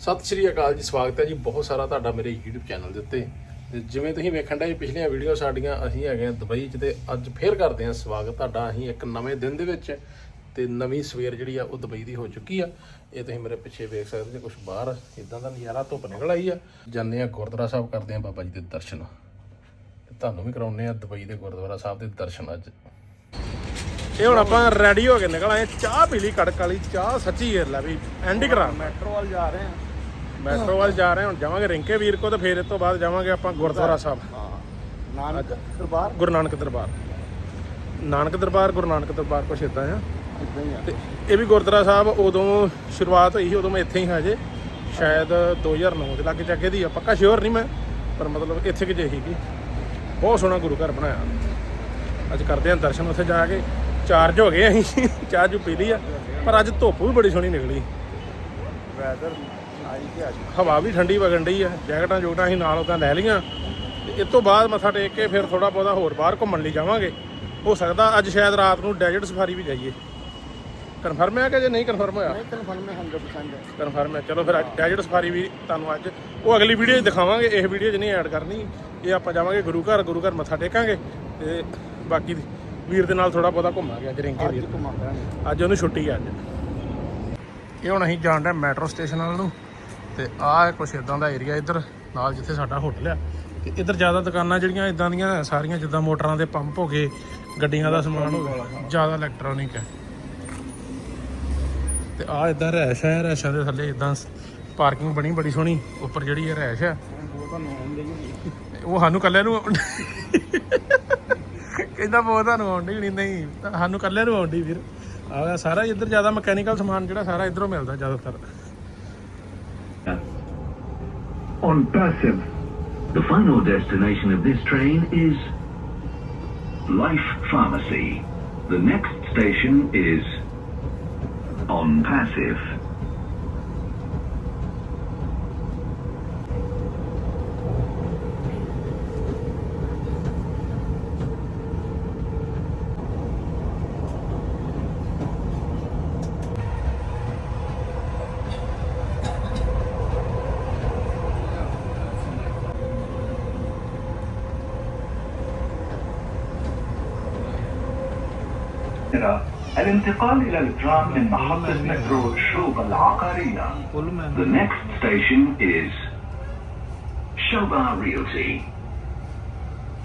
ਸਤਿ ਸ਼੍ਰੀ ਅਕਾਲ ਜੀ, ਸਵਾਗਤ ਹੈ ਜੀ। ਬਹੁਤ ਸਾਰਾ ਤੁਹਾਡਾ ਮੇਰੇ YouTube ਚੈਨਲ ਦੇ ਉੱਤੇ। ਤੇ ਜਿਵੇਂ ਤੁਸੀਂ ਵੇਖਣ ਦੇ ਪਿਛਲੀਆਂ ਵੀਡੀਓ ਸਾਡੀਆਂ, ਅਸੀਂ ਹੈਗੇ ਆ ਦੁਬਈ 'ਚ ਤੇ ਅੱਜ ਫੇਰ ਕਰਦੇ ਹਾਂ ਸਵਾਗਤ ਤੁਹਾਡਾ ਅਸੀਂ ਇੱਕ ਨਵੇਂ ਦਿਨ ਦੇ ਵਿੱਚ। ਤੇ ਨਵੀਂ ਸਵੇਰ ਜਿਹੜੀ ਆ, ਉਹ ਦੁਬਈ ਦੀ ਹੋ ਚੁੱਕੀ ਆ। ਇਹ ਤੁਸੀਂ ਮੇਰੇ ਪਿੱਛੇ ਵੇਖ ਸਕਦੇ ਜੇ ਕੁਝ ਬਾਹਰ ਇਦਾਂ ਦਾ ਨਜ਼ਾਰਾ, ਧੁੱਪ ਨਿਕਲ ਆਈ ਆ। ਜਾਂਦੇ ਆ ਗੁਰਦੁਆਰਾ ਸਾਹਿਬ ਕਰਦੇ ਆ ਬਾਬਾ ਜੀ ਦੇ ਦਰਸ਼ਨ। ਤੁਹਾਨੂੰ ਵੀ ਕਰਾਉਣੇ ਆ ਦੁਬਈ ਦੇ ਗੁਰਦੁਆਰਾ ਸਾਹਿਬ ਦੇ ਦਰਸ਼ਨ ਅੱਜ। ਇਹ ਹੁਣ ਆਪਾਂ ਰੈਡੀ ਹੋ ਕੇ ਨਿਕਲ ਆਏ ਚਾਹ ਪੀ ਲਈ ਕੜਕ ਵਾਲੀ, ਚਾਹ ਸੱਚੀ ਏਰ ਲੈ ਵੀ ਐਂਡ ਕਰਾ। ਮੈਟਰੋ ਵੱਲ ਜਾ ਰਹੇ ਹਾਂ। ਮੈਟਰੋ ਵੱਲ ਜਾ ਰਹੇ ਹਾਂ ਹੁਣ ਜਾਵਾਂਗੇ ਰਿੰਕੇ ਵੀਰ ਕੋ ਤੇ ਫਿਰ ਇਸ ਤੋਂ ਬਾਅਦ ਜਾਵਾਂਗੇ ਆਪਾਂ ਗੁਰਦੁਆਰਾ ਸਾਹਿਬ। ਨਾਨਕ ਦਰਬਾਰ? ਗੁਰੂ ਨਾਨਕ ਦਰਬਾਰ। ਨਾਨਕ ਦਰਬਾਰ ਗੁਰੂ ਨਾਨਕ ਦਰਬਾਰ ਕੁਛ ਇਦਾਂ ਆ। ਇਦਾਂ ਹੀ ਆ। ਤੇ ਇਹ ਵੀ ਗੁਰਦੁਆਰਾ ਸਾਹਿਬ ਉਦੋਂ ਸ਼ੁਰੂਆਤ ਹੋਈ ਸੀ ਉਦੋਂ ਮੈਂ ਇੱਥੇ ਹੀ ਹਾਂ ਜੇ। ਸ਼ਾਇਦ 2009 ਦੇ ਲਾਗੇ ਚੱਗੇ ਦੀ ਆ ਪੱਕਾ ਸ਼ੋਰ ਨਹੀਂ ਮੈਂ ਪਰ ਮਤਲਬ ਇੱਥੇ ਕਿ ਜੇ ਸੀਗੀ। ਬਹੁਤ ਸੋਹਣਾ ਗੁਰੂ ਘਰ ਬਣਾਇਆ। ਅੱਜ ਕਰਦੇ ਹਾਂ ਦਰਸ਼ਨ ਉੱਥੇ ਜਾ ਕੇ। ਚਾਰਜ ਹੋ ਗਏ ਅਸੀਂ ਚਾਹ ਜੂ ਪੀ ਲਈ ਆ। ਪਰ ਅੱਜ ਧੁੱਪ ਵੀ ਬੜੀ ਸੋਹਣੀ ਨਿਕਲੀ। ਵੈਦਰ ਹਵਾ ਵੀ ਠੰਡੀ ਵਗਣ ਡਈ ਆ ਜੈਕਟਾਂ ਜੁਕਟਾਂ ਅਸੀਂ ਨਾਲ ਉਦਾਂ ਲੈ ਲਈਆਂ। ਤੇ ਇਸ ਤੋਂ ਬਾਅਦ ਮੱਥਾ ਟੇਕ ਕੇ ਫਿਰ ਥੋੜਾ ਬਹੁਤਾ ਹੋਰ ਬਾਹਰ ਘੁੰਮਣ ਲਈ ਜਾਵਾਂਗੇ। ਹੋ ਸਕਦਾ ਅੱਜ ਸ਼ਾਇਦ ਰਾਤ ਨੂੰ ਡੈਜ਼ਰਟ ਸਫਾਰੀ ਵੀ ਜਾਈਏ। ਕਨਫਰਮ ਹੈ ਕਿ ਜੇ ਨਹੀਂ ਕਨਫਰਮ ਹੋਇਆ? ਨਹੀਂ ਕਨਫਰਮ ਹੈ 100% ਹੈ। ਕਨਫਰਮ ਹੈ। ਚਲੋ ਫਿਰ ਅੱਜ ਡੈਜ਼ਰਟ ਸਫਾਰੀ ਵੀ ਤੁਹਾਨੂੰ ਅੱਜ ਉਹ ਅਗਲੀ ਵੀਡੀਓ 'ਚ ਦਿਖਾਵਾਂਗੇ। ਇਹ ਵੀਡੀਓ 'ਚ ਨਹੀਂ ਐਡ ਕਰਨੀ। ਇਹ ਆਪਾਂ ਜਾਵਾਂਗੇ ਗੁਰੂ ਘਰ ਗੁਰੂ ਘਰ ਮੱਥਾ ਟੇਕਾਂਗੇ। ਤੇ ਬਾਕੀ ਵੀਰ ਦੇ ਨਾਲ ਥੋੜਾ ਬਹੁਤਾ ਘੁੰਮਾਂਗੇ ਅੱਜ ਰਿੰਕੇ ਵੀਰ। ਅੱਜ ਉਹਨੂੰ ਛੁੱਟੀ ਆ ਅੱਜ। ਇਹ ਹੁਣ ਅਸੀਂ ਜਾਣ ਰਹੇ ਮੈਟਰੋ ਸਟੇਸ਼ਨ ਵੱਲ ਨੂੰ। ਤੇ ਆਹ ਕੁਛ ਇਦਾਂ ਦਾ ਏਰੀਆ ਇੱਧਰ, ਨਾਲ ਜਿੱਥੇ ਸਾਡਾ ਹੋਟਲ ਆ, ਤੇ ਇੱਧਰ ਜ਼ਿਆਦਾ ਦੁਕਾਨਾਂ ਜਿਹੜੀਆਂ ਇਦਾਂ ਦੀਆਂ ਸਾਰੀਆਂ ਜਿੱਦਾਂ ਮੋਟਰਾਂ ਦੇ ਪੰਪ ਹੋ ਗਏ, ਗੱਡੀਆਂ ਦਾ ਸਮਾਨ ਹੋ ਗਿਆ, ਜ਼ਿਆਦਾ ਇਲੈਕਟ੍ਰੋਨਿਕ ਹੈ ਤੇ ਆਹ ਇਦਾਂ ਰਹਿਸ਼ ਹੈ ਰਹਿਸ਼ਾਂ ਦੇ ਥੱਲੇ ਇਦਾਂ ਪਾਰਕਿੰਗ ਬਣੀ ਬੜੀ ਸੋਹਣੀ, ਉੱਪਰ ਜਿਹੜੀ ਇਹ ਰਹਿਸ਼ ਹੈ ਉਹ ਸਾਨੂੰ ਕੱਲਿਆਂ ਨੂੰ ਕਹਿੰਦਾ ਬਹੁਤ ਤੁਹਾਨੂੰ ਆਉਂਦੀ ਨਹੀਂ ਨਹੀਂ ਸਾਨੂੰ ਕੱਲਿਆਂ ਨੂੰ ਆਉਂਦੀ ਵੀਰ। ਆ ਸਾਰਾ ਇੱਧਰ ਜ਼ਿਆਦਾ ਮਕੈਨੀਕਲ ਸਮਾਨ ਜਿਹੜਾ, ਸਾਰਾ ਇੱਧਰੋਂ ਮਿਲਦਾ ਜ਼ਿਆਦਾਤਰ। On Passive, the final destination of this train is Life Pharmacy. The next station is on Passive. الانتقال إلى الترام من محطة مترو Shobha العقارية. The next station is Shoba Realty.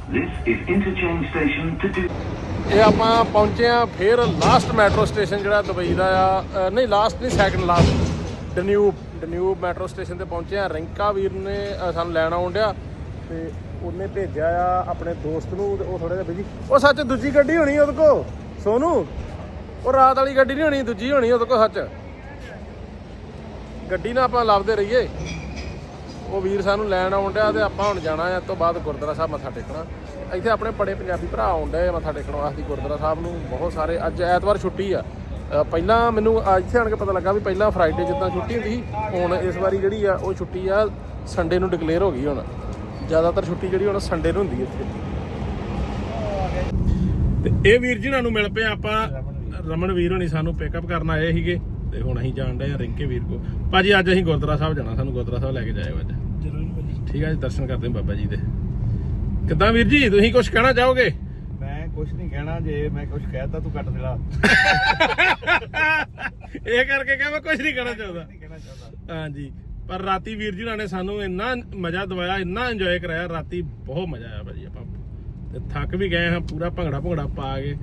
This is interchange station to do. ਇਹ ਆਪਾਂ ਪਹੁੰਚੇ ਆ ਫਿਰ ਲਾਸਟ ਮੈਟਰੋ ਸਟੇਸ਼ਨ ਜਿਹੜਾ Dubai ਦਾ ਆ ਅ, ਨਹੀਂ ਲਾਸਟ ਨਹੀਂ second last Danube Danube metro station ਤੇ ਪਹੁੰਚੇ ਆ ਰਿੰਕਾ ਵੀਰ ਨੇ ਅ, ਸਾਨੂੰ ਲੈਣ ਆਉਣ ਡਿਆ ਤੇ ਉਹਨੇ ਭੇਜਿਆ ਆ ਆਪਣੇ ਦੋਸਤ ਨੂੰ ਤੇ ਉਹ ਥੋੜਾ ਜਿਹਾ ਬਿਜੀ ਉਹ ਸੱਚ ਦੂਜੀ ਗੱਡੀ ਹੋਣੀ ਉਹਦੇ ਕੋ ਸੋਨੂ? ਉਹ ਰਾਤ ਵਾਲੀ ਗੱਡੀ ਨਹੀਂ ਹੋਣੀ, ਦੂਜੀ ਹੋਣੀ ਉਹਦੇ ਕੋਲ ਸੱਚ। ਗੱਡੀ ਨਾ ਆਪਾਂ ਲੱਭਦੇ ਰਹੀਏ। ਉਹ ਵੀਰ ਸਾਨੂੰ ਲੈਣ ਆਉਣ ਡਿਆ ਤੇ ਆਪਾਂ ਹੁਣ ਜਾਣਾ ਆ ਤੋਂ ਬਾਅਦ ਗੁਰਦੁਆਰਾ ਸਾਹਿਬ ਮੱਥਾ ਟੇਕਣਾ। ਇੱਥੇ ਆਪਣੇ ਬੜੇ ਪੰਜਾਬੀ ਭਰਾ ਆਉਣ ਡਏ ਆ ਮੱਥਾ ਟੇਕਣ ਵਾਸਤੇ ਗੁਰਦੁਆਰਾ ਸਾਹਿਬ ਨੂੰ, ਬਹੁਤ ਸਾਰੇ। ਅੱਜ ਐਤਵਾਰ ਛੁੱਟੀ ਆ। ਪਹਿਲਾਂ ਮੈਨੂੰ ਇੱਥੇ ਆਣ ਕੇ ਪਤਾ ਲੱਗਾ ਵੀ ਪਹਿਲਾਂ ਫਰਾਈਡੇ ਜਿੱਦਾਂ ਛੁੱਟੀ ਹੁੰਦੀ ਸੀ, ਹੁਣ ਇਸ ਵਾਰੀ ਜਿਹੜੀ ਆ ਉਹ ਛੁੱਟੀ ਆ ਸੰਡੇ ਨੂੰ ਡਿਕਲੇਅਰ ਹੋ ਗਈ ਹੁਣ। ਜ਼ਿਆਦਾਤਰ ਛੁੱਟੀ ਜਿਹੜੀ ਹੁਣ ਸੰਡੇ ਨੂੰ ਹੁੰਦੀ ਹੈ ਇੱਥੇ। ਇਹ ਵੀਰ ਜੀ ਨੂੰ ਮਿਲ ਪਏ ਆਪਾਂ। ਰਮਨ ਵੀਰ ਹੋਣੀ ਸਾਨੂੰ ਪਿਕਅਪ ਕਰਨ ਆਏ ਸੀਗੇ ਤੇ ਹੁਣ ਅਸੀਂ ਜਾਣ ਡਏ ਆ ਰਿੰਕੇ ਵੀਰ ਕੋ ਭਾਜੀ ਅੱਜ ਅਸੀਂ ਗੁਰਦੁਆਰਾ ਸਾਹਿਬ ਜਾਣਾ ਸਾਨੂੰ ਗੁਰਦੁਆਰਾ ਸਾਹਿਬ ਲੈ ਕੇ ਜਾਇਓ ਅੱਜ। ਜ਼ਰੂਰ ਭਾਜੀ। ਠੀਕ ਹੈ ਜੀ ਦਰਸ਼ਨ ਕਰਦੇ ਹਾਂ ਬਾਬਾ ਜੀ ਦੇ। ਕਿੱਦਾਂ ਵੀਰ ਜੀ ਤੁਸੀਂ ਕੁਝ ਕਹਿਣਾ ਚਾਹੋਗੇ? ਮੈਂ ਕੁਝ ਨਹੀਂ ਕਹਿਣਾ ਜੇ ਮੈਂ ਕੁਝ ਕਹਿਤਾ ਤੂੰ ਕੱਟ ਦੇਣਾ। ਇਹ ਕਰਕੇ ਕਿਹਾ ਮੈਂ ਕੁਝ ਨਹੀਂ ਕਹਿਣਾ ਚਾਹੁੰਦਾ। ਨਹੀਂ ਕਹਿਣਾ ਚਾਹੁੰਦਾ। ਹਾਂਜੀ ਪਰ ਰਾਤੀ ਵੀਰ ਜੀ ਹੋਣਾ ਨੇ ਸਾਨੂੰ ਇੰਨਾ ਮਜ਼ਾ ਦਵਾਇਆ ਇੰਨਾ ਇੰਜੋਏ ਕਰਾਇਆ ਰਾਤੀ ਬਹੁਤ ਮਜ਼ਾ ਆਇਆ ਭਾਜੀ। ਤੇ ਥੱਕ ਵੀ ਗਏ ਹਾਂ ਪੂਰਾ ਭੰਗੜਾ ਭੰਗੜਾ ਪਾ ਕੇ।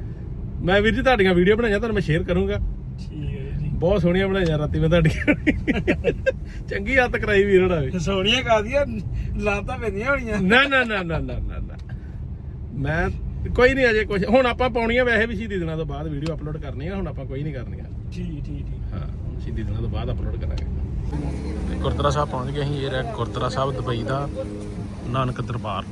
ਮੈਂ ਵੀਰ ਜੀ ਤੁਹਾਡੀਆਂ ਵੀਡੀਓ ਬਣਾਈਆਂ ਤੁਹਾਨੂੰ ਮੈਂ ਸ਼ੇਅਰ ਕਰੂੰਗਾ। ਠੀਕ ਹੈ ਜੀ। ਬਹੁਤ ਸੋਹਣੀਆਂ ਬਣਾਈਆਂ ਰਾਤੀ ਮੈਂ ਤੁਹਾਡੀਆਂ। ਚੰਗੀ ਹੱਤ ਕਰਾਈ ਵੀਰ ਹੋਣਾ ਸੋਹਣੀਆਂ ਕਾਦੀਆਂ ਲਾਤਾਂ ਪੈਂਦੀਆਂ ਹੋਣੀਆਂ। ਨਾ ਨਾ ਨਾ ਨਾ ਨਾ ਨਾ ਮੈਂ ਕੋਈ ਨਹੀਂ ਅਜੇ ਕੁਝ ਹੁਣ ਆਪਾਂ ਪਾਉਣੀਆਂ ਵੈਸੇ ਵੀ ਸ਼ਹੀਦੀ ਦਿਨਾਂ ਤੋਂ ਬਾਅਦ ਵੀਡੀਓ ਅਪਲੋਡ ਕਰਨੀਆਂ ਹੁਣ ਆਪਾਂ ਕੋਈ ਨਹੀਂ ਕਰਨੀਆਂ। ਠੀਕ ਠੀਕ ਠੀਕ। ਹਾਂ ਹੁਣ ਸ਼ਹੀਦੀ ਦਿਨਾਂ ਤੋਂ ਬਾਅਦ ਅਪਲੋਡ ਕਰਾਂਗੇ। ਗੁਰਦੁਆਰਾ ਸਾਹਿਬ ਪਹੁੰਚ ਗਏ ਅਸੀਂ ਇਹ ਰਿਹਾ ਗੁਰਦੁਆਰਾ ਸਾਹਿਬ ਦੁਬਈ ਦਾ ਨਾਨਕ ਦਰਬਾਰ।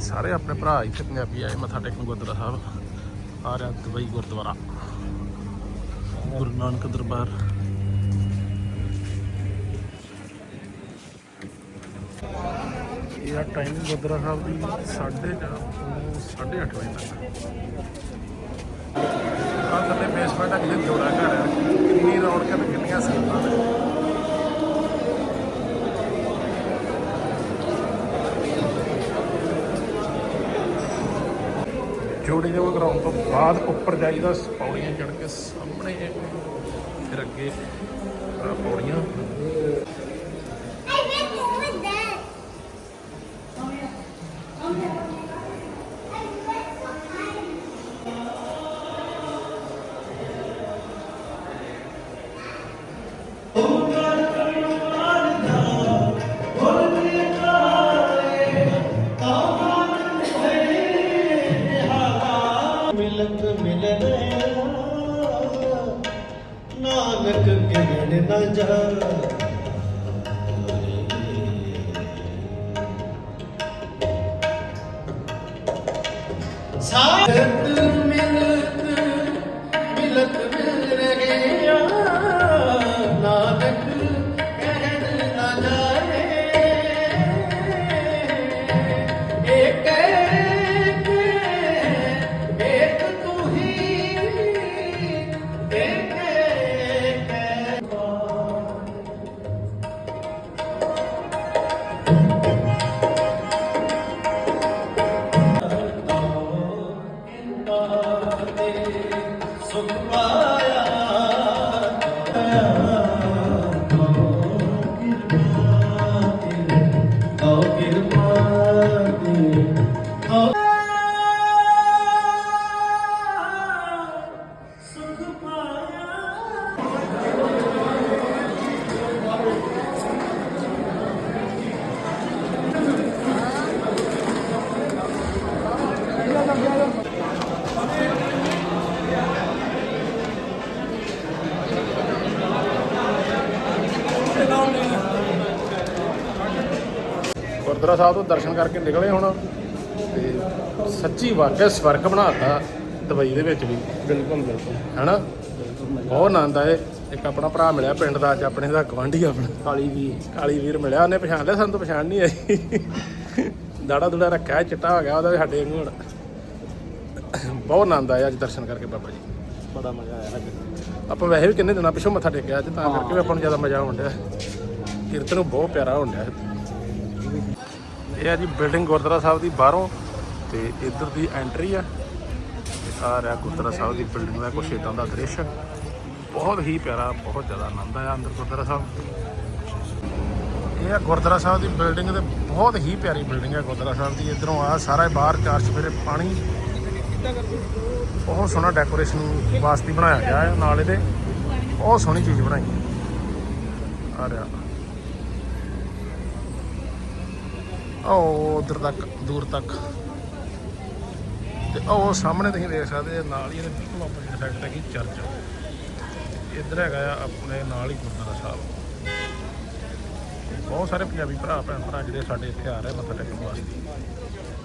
ਸਾਰੇ ਆਪਣੇ ਭਰਾ ਇੱਥੇ ਪੰਜਾਬੀ ਆਏ, ਮੱਥਾ ਟੇਕਣ ਗੁਰਦੁਆਰਾ ਸਾਹਿਬ। ਆ ਰਿਹਾ ਦੁਬਈ ਗੁਰਦੁਆਰਾ, ਗੁਰੂ ਨਾਨਕ ਦਰਬਾਰ। ਇਹ ਆ ਟਾਈਮ ਗੁਰਦੁਆਰਾ ਸਾਹਿਬ ਦੀ 4:30 ਤੋਂ 8:30 ਵਜੇ ਤੱਕ। ਆ ਥੱਲੇ ਬੇਸਮੈਂਟ ਆ ਜੋੜਾ ਘਰ ਆ। ਕਿੰਨੀ ਰੌਣਕ ਤੇ ਕਿੰਨੀਆਂ ਸੀਟਾਂ ਨੇ। ਜੋੜੀ ਦੇ ਕਰਾਉਣ ਤੋਂ ਬਾਅਦ ਉੱਪਰ ਜਾਈਦਾ, ਪੌੜੀਆਂ ਚੜ੍ਹ ਕੇ ਸਾਹਮਣੇ ਫਿਰ ਅੱਗੇ ਆਹ ਪੌੜੀਆਂ। ਕਿਹੜੇ ਨਾ ਜਾ ਗੁਰਦੁਆਰਾ ਸਾਹਿਬ ਤੋਂ ਦਰਸ਼ਨ ਕਰਕੇ ਨਿਕਲੇ ਹੁਣ ਤੇ ਸੱਚੀ ਵਾਕਿਆ ਸਵਰਗ ਬਣਾਤਾ ਦੁਬਈ ਦੇ ਵਿੱਚ ਵੀ। ਬਿਲਕੁਲ ਬਿਲਕੁਲ। ਹੈਨਾ? ਬਹੁਤ ਆਨੰਦ ਆਏ ਇੱਕ ਆਪਣਾ ਭਰਾ ਮਿਲਿਆ ਪਿੰਡ ਦਾ ਅੱਜ ਆਪਣੇ ਦਾ ਗਵਾਂਢੀ ਆਪਣਾ। ਕਾਲੀ ਵੀ ਕਾਲੀ ਵੀਰ ਮਿਲਿਆ ਉਹਨੇ ਪਛਾਣ ਲਿਆ ਸਾਨੂੰ ਤਾਂ ਪਛਾਣ ਨਹੀਂ ਆਈ। ਦਾੜਾ ਦੁੜਾ ਰੱਖਿਆ ਚਿੱਟਾ ਹੋ ਗਿਆ ਉਹਦਾ ਸਾਡੇ ਹੁਣ ਬਹੁਤ ਆਨੰਦ ਆਇਆ ਅੱਜ ਦਰਸ਼ਨ ਕਰਕੇ ਬਾਬਾ ਜੀ। ਬੜਾ ਮਜ਼ਾ ਆਇਆ ਅੱਜ। ਆਪਾਂ ਵੈਸੇ ਵੀ ਕਿੰਨੇ ਦਿਨਾਂ ਪਿਛੋਂ ਮੱਥਾ ਟੇਕਿਆ ਅੱਜ ਤਾਂ ਕਰਕੇ ਵੀ ਆਪਾਂ ਨੂੰ ਜ਼ਿਆਦਾ ਮਜ਼ਾ ਆਉਣ ਡਿਆ। ਕੀਰਤਨ ਨੂੰ ਬਹੁਤ ਪਿਆਰਾ ਹੋਣ ਡਿਆ। ਇਹ ਆ ਜੀ ਬਿਲਡਿੰਗ ਗੁਰਦੁਆਰਾ ਸਾਹਿਬ ਦੀ ਬਾਹਰੋਂ ਤੇ ਇੱਧਰ ਦੀ ਐਂਟਰੀ ਆ। ਤੇ ਆ ਰਿਹਾ ਗੁਰਦੁਆਰਾ ਸਾਹਿਬ ਦੀ ਬਿਲਡਿੰਗ ਦਾ ਕੁਛ ਇਦਾਂ ਦਾ ਦ੍ਰਿਸ਼ ਬਹੁਤ ਹੀ ਪਿਆਰਾ, ਬਹੁਤ ਜ਼ਿਆਦਾ ਆਨੰਦ ਆਇਆ ਅੰਦਰ ਗੁਰਦੁਆਰਾ ਸਾਹਿਬ। ਇਹ ਆ ਗੁਰਦੁਆਰਾ ਸਾਹਿਬ ਦੀ ਬਿਲਡਿੰਗ ਤੇ ਬਹੁਤ ਹੀ ਪਿਆਰੀ ਬਿਲਡਿੰਗ ਹੈ ਗੁਰਦੁਆਰਾ ਸਾਹਿਬ ਦੀ। ਇਧਰੋਂ ਆ ਸਾਰਾ ਬਾਹਰ ਚਾਰ ਚਫੇਰੇ ਪਾਣੀ। ਬਹੁਤ ਸੋਹਣਾ ਡੈਕੋਰੇਸ਼ਨ ਵਾਸਤੇ ਬਣਾਇਆ ਗਿਆ ਹੈ ਨਾਲ ਇਹਦੇ। ਬਹੁਤ ਸੋਹਣੀ ਚੀਜ਼ ਬਣਾਈ। ਹੈ ਆ ਰਿਹਾ। ਉਹ ਉਧਰ ਤੱਕ, ਦੂਰ ਤੱਕ। ਤੇ ਉਹ ਸਾਹਮਣੇ ਤੁਸੀਂ ਦੇਖ ਸਕਦੇ ਹੋ, ਨਾਲ ਹੀ ਇਹਦੇ ਬਿਲਕੁਲ ਆਪੋਜ਼ਿਟ ਸਾਈਡ ਹੈਗੀ ਚਰਚ ਇੱਧਰ ਹੈਗਾ ਆ ਆਪਣੇ ਨਾਲ ਹੀ ਗੁਰਦੁਆਰਾ ਸਾਹਿਬ। ਬਹੁਤ ਸਾਰੇ ਪੰਜਾਬੀ ਭਰਾ, ਭੈਣ ਭਰਾ ਜਿਹੜੇ ਸਾਡੇ ਇੱਥੇ ਆ ਰਹੇ ਮੱਥਾ ਟੇਕਣ ਵਾਸਤੇ।